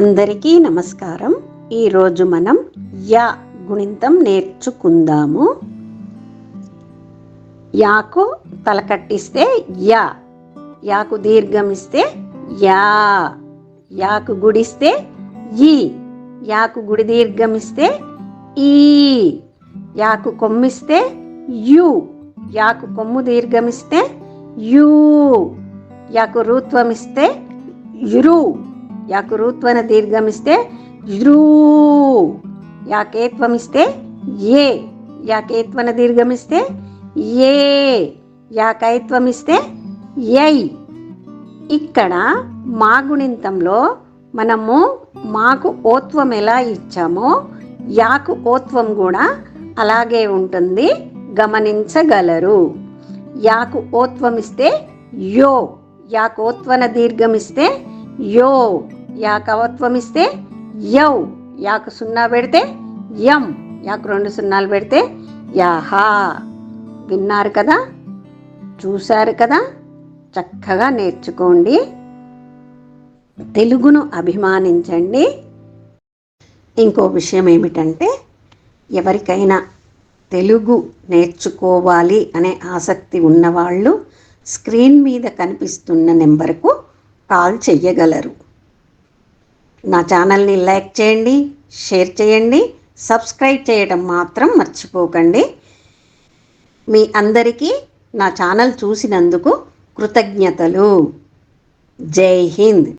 అందరికీ నమస్కారం. ఈరోజు మనం యా గుణింతం నేర్చుకుందాము. యాకు తలకట్టిస్తే యా యాకు దీర్ఘం ఇస్తే యా యాకు గుడిస్తే ఈ యాకు గుడి దీర్ఘం ఇస్తే ఈ యాకు కొమ్మిస్తే యు యాకు కొమ్ము దీర్ఘం ఇస్తే యూ యాకు రూత్వం ఇస్తే యురు యాకురుత్వన దీర్ఘం ఇస్తే యురూ యాకేత్వం ఇస్తే ఏ యాకేత్వన దీర్ఘం ఇస్తే ఏ యాకైత్వం ఇస్తే యై ఇక్కడ మా గుణింతంలో మనము మాకు ఓత్వం ఎలా ఇచ్చామో యాకు ఓత్వం కూడా అలాగే ఉంటుంది గమనించగలరు యాకు ఓత్వం ఇస్తే యో యాకోత్వన దీర్ఘం ఇస్తే యో యాకవత్వం ఇస్తే యౌ యాకు సున్నా పెడితే యం యాకు రెండు సున్నాలు పెడితే యాహా. విన్నారు కదా? చూశారు కదా? చక్కగా నేర్చుకోండి. తెలుగును అభిమానించండి. ఇంకో విషయం ఏమిటంటే ఎవరికైనా తెలుగు నేర్చుకోవాలి అనే ఆసక్తి ఉన్నవాళ్ళు స్క్రీన్ మీద కనిపిస్తున్న నెంబర్కు కాల్ చెయ్యగలరు. నా ఛానల్ని లైక్ చేయండి షేర్ చేయండి సబ్స్క్రైబ్ చేయడం మాత్రం మర్చిపోకండి. మీ అందరికీ నా ఛానల్ చూసినందుకు కృతజ్ఞతలు. జై హింద్.